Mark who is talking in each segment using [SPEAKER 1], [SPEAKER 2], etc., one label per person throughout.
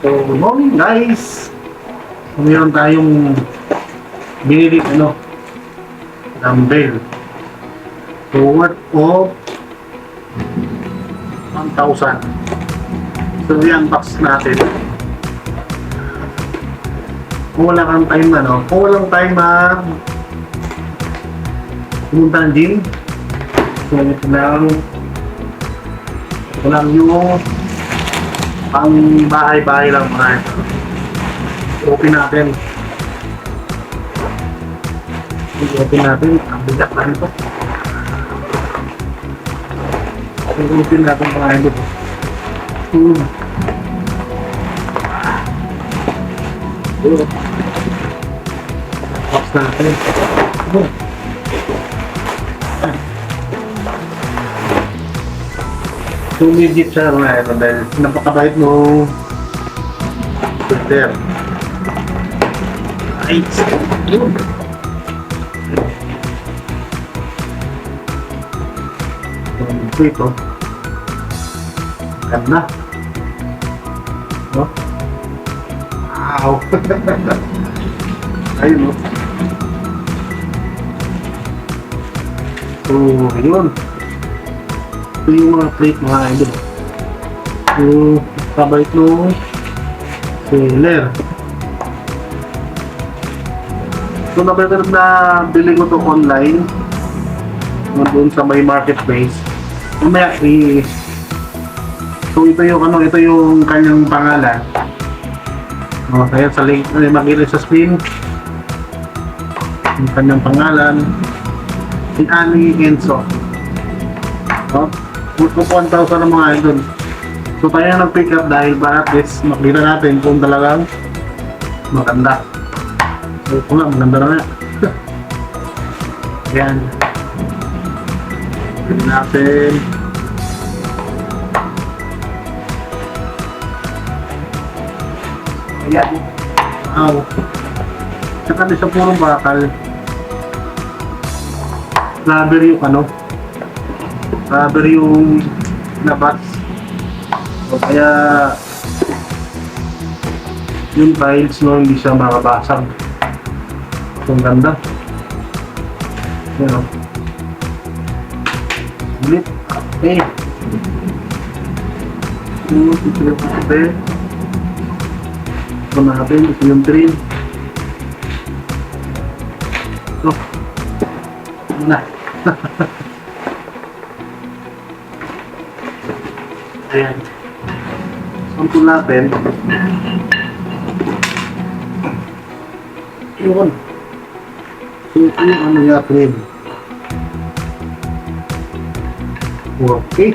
[SPEAKER 1] So, good morning guys! So, meron tayong binili ano, dumbbell. So, worth of 1,000. So, i-unbox natin. Kung wala kang time ano, kung walang time na pumunta ng gym, so, ito lang, ito lang yung pang bahay-bahay lang mga ito. Open natin. Open natin. Ang bigat na ito. Open natin mga ito. Hmm. Box natin. Oh. Legit siya mga ito dahil napakabait mo filter. Ay, yun. Ito ito. Ganda. No? Wow! Ayun, no? So, yun. Ito yung mga plate mga idol. So, kabait no seller. So, nabetter na bili ko to online. Doon sa may marketplace. Mamaya, i- So, ito yung ano, ito yung kanyang pangalan. O, kaya sa link, ay makikita sa screen. Yung kanyang pangalan. Si Annie Enzo. No? Ko 1,000 ang mga idol. So tayo na nag-pick up dahil ba at least makita natin kung talagang maganda. So ito nga, maganda na nga. Ayan. Pwede natin. Ayan. Wow. Saka di sa puro bakal. Rubber yung ano. Rubber yung labas. So, kaya yung tiles no, hindi siya makabasag. Ang ganda. Yan o. Ulit. Okay. Ito, ito yung kape. Ito natin, ito yung. Ito. Ito na. Ayan. Sample natin. Yun. Ito yung ano niya, trim. Okay.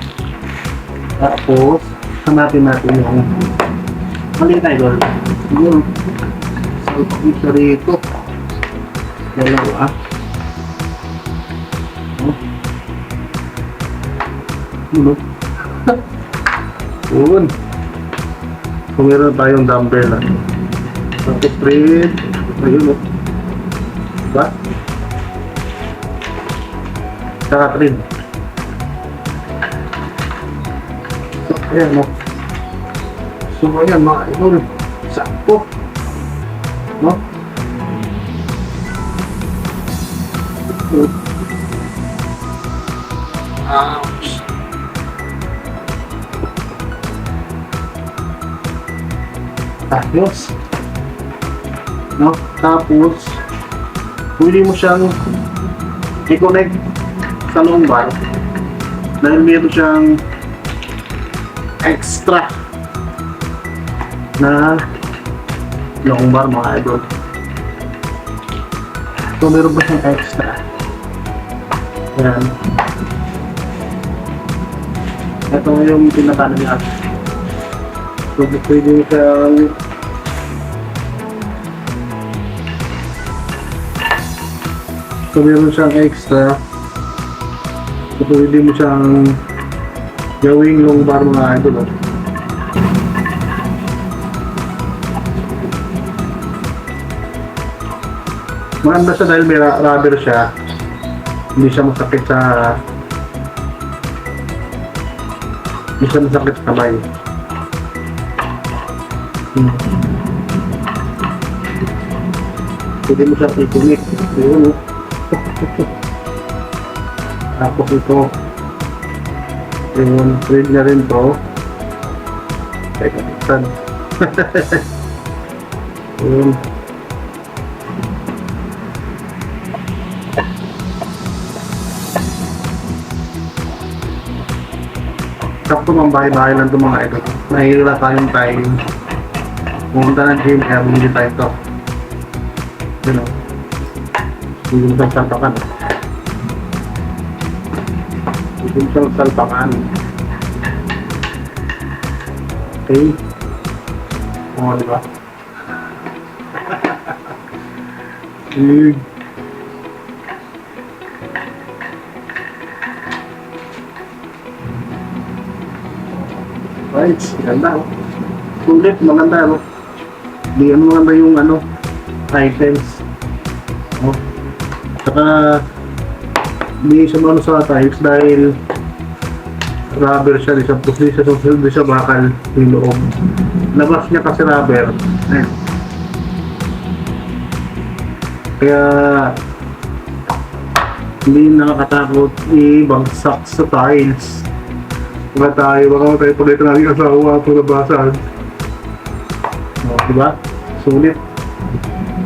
[SPEAKER 1] Tapos, hanatin natin yung mali na idol. Yung salpita rito. Dalawa. Oh. Ano? Yun. Kung meron tayong dumbbell ah. Tapos thread. Ayun oh. Diba? Saka thread. So, ayan oh. So, ayan mga idol. Sakto. No? Ouch. Ayos. No? Tapos, pwede mo siyang i-connect sa lumbar dahil meron siyang extra na lumbar mga idol. So, meron ba siyang extra? Yan. Ito yung pinatano niya. So, pwede mo siyang So, meron siyang extra. So, pwede mo siyang gawing lumbar mga idol. Oh. Maganda siya dahil may rubber siya. Hindi siya masakit sa... Hindi siya masakit sa kamay. Hmm. Pwede mo siya i-connect. Yun, oh. Tapos ito. Yung thread na rin to. Teka, saan? Yun. Sakto mga bahay-bahay lang itong mga ito. Nahihila tayong time. Pumunta ng gym, kaya bumili tayo ito. Yun o. Hindi mo siyang salpakan. Hindi mo siyang salpakan. Okay. Oo, di ba? Hmm. Right, ganda oh. Sulit, maganda ano. Di ano maganda yung ano, items. Oh. Saka, hindi siya ano sa tiles dahil rubber siya, siya, di siya, di siya bakal yung loob. Labas niya kasi rubber. Eh. Kaya, hindi nakakatakot ibagsak sa tiles. Mga tayo, baka tayo pala ito natin asawa po nabasan. O, di ba? Sulit.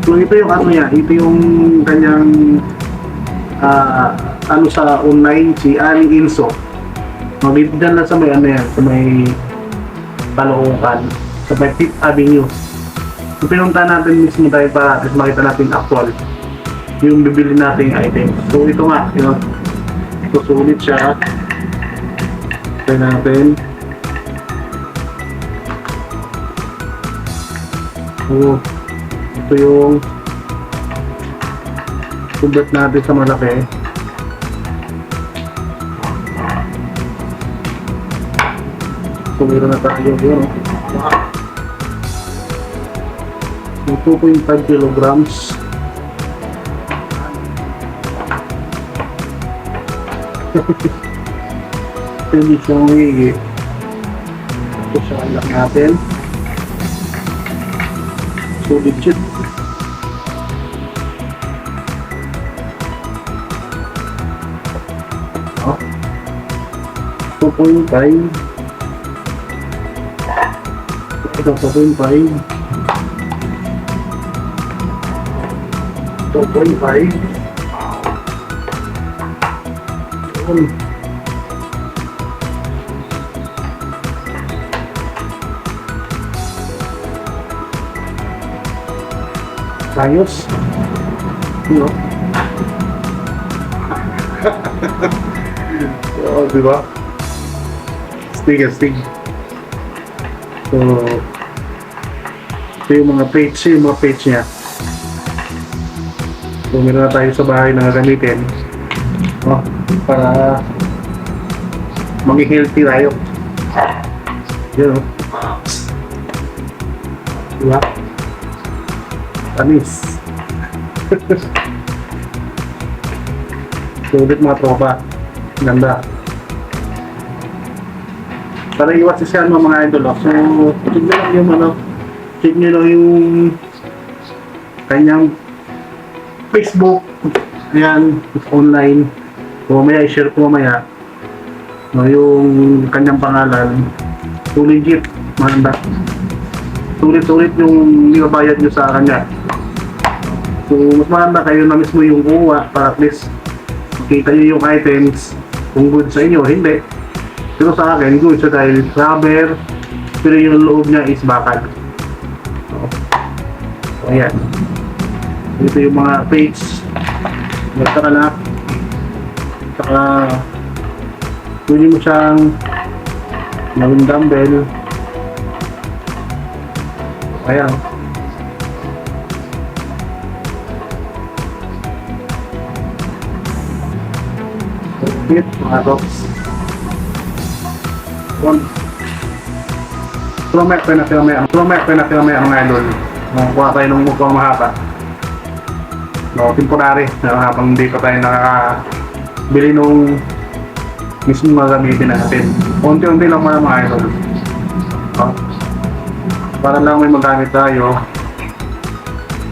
[SPEAKER 1] So, ito yung ano niya, ito yung kanyang ah, ano sa online, si Ali Inso. Mabibigyan lang sa may ano yan, sa may Caloocan, sa may Fifth Avenue. So, pinunta natin mismo tayo para at makita natin actual yung bibili nating item. So, ito nga, yun. So, sulit siya. Try natin. So, ito yung sugat natin sa malaki. Meron na tayo yun. So, 2.5 kilograms. Hindi siya umigi. Ito siya lang natin. So legit. Oh. 2.5 Ito 2.5 2.5 Yun. Ayos. No? Oo, di ba? Stig stig. So, ito yung mga page, yung mga page niya. So, meron na tayo sa bahay na gagamitin. Oh, para maging healthy tayo. Yun, oh. Diba? Tamis. Sulit mga tropa. Ganda. Para iwas siya ng mga idol. oh. So, check nyo lang yung ano, check nyo lang yung kanyang Facebook. Ayan, online. So, mamaya i-share ko mamaya no, yung kanyang pangalan. So, legit. Maganda. Sulit-sulit yung nilabayad nyo sa kanya. So, mas maganda kayo na mismo yung kuha para at least makita nyo yung items kung good sa inyo, hindi. Pero sa akin, good siya dahil rubber, pero yung loob niya is bakal. So, so ayan. Ito yung mga page. Basta ka na. Saka, pwede mo siyang gawing dumbbell. Ayan. Hit, mga tops. One. Promek pa na kinamaya. Promek pa na kinamaya mga idol. Kuha tayo nung mukhang mahaba. No, temporary. Na habang hindi pa tayo nakakabili nung mismo magamitin natin. Unti-unti lang mga mga idol. No? para lang may magamit tayo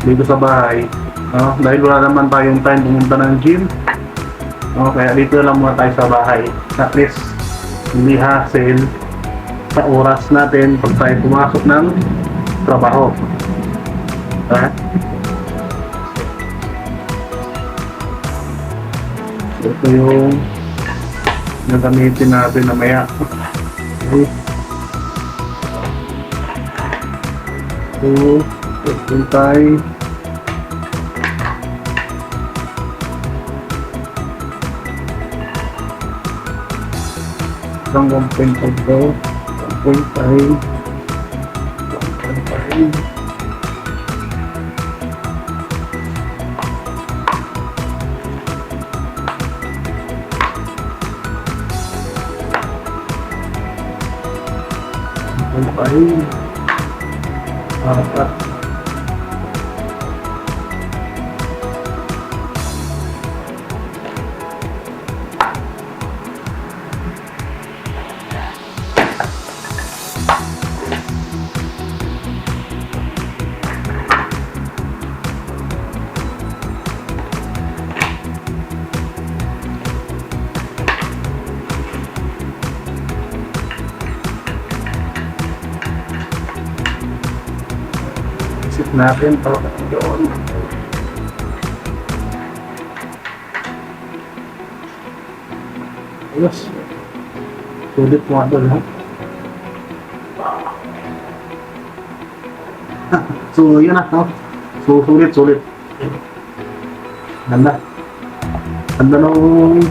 [SPEAKER 1] dito sa bahay. No? Dahil wala naman tayong time pumunta ng gym. No? Kaya dito lang muna tayo sa bahay. At least, hindi hassle sa oras natin pag tayo pumasok ng trabaho. Ha? Ito yung gagamitin natin na maya. Okay. So, tayo. Isang 1.5 daw. 1.5. 1.5. One Apat. Natin to. Yun. Ayos. Sulit mga doon, ha? so, yun na, no? So, sulit, sulit. Ganda. Ganda nung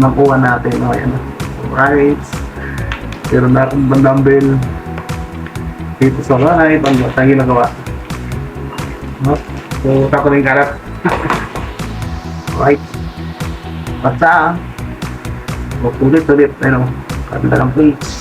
[SPEAKER 1] nakuha natin, no? Ayan. Right. Meron na akong dumbbell dito sa bahay, pag sa ginagawa. No? So, tako yung karat. right. Basta, o, ulit-ulit, ano, kabila ng plates.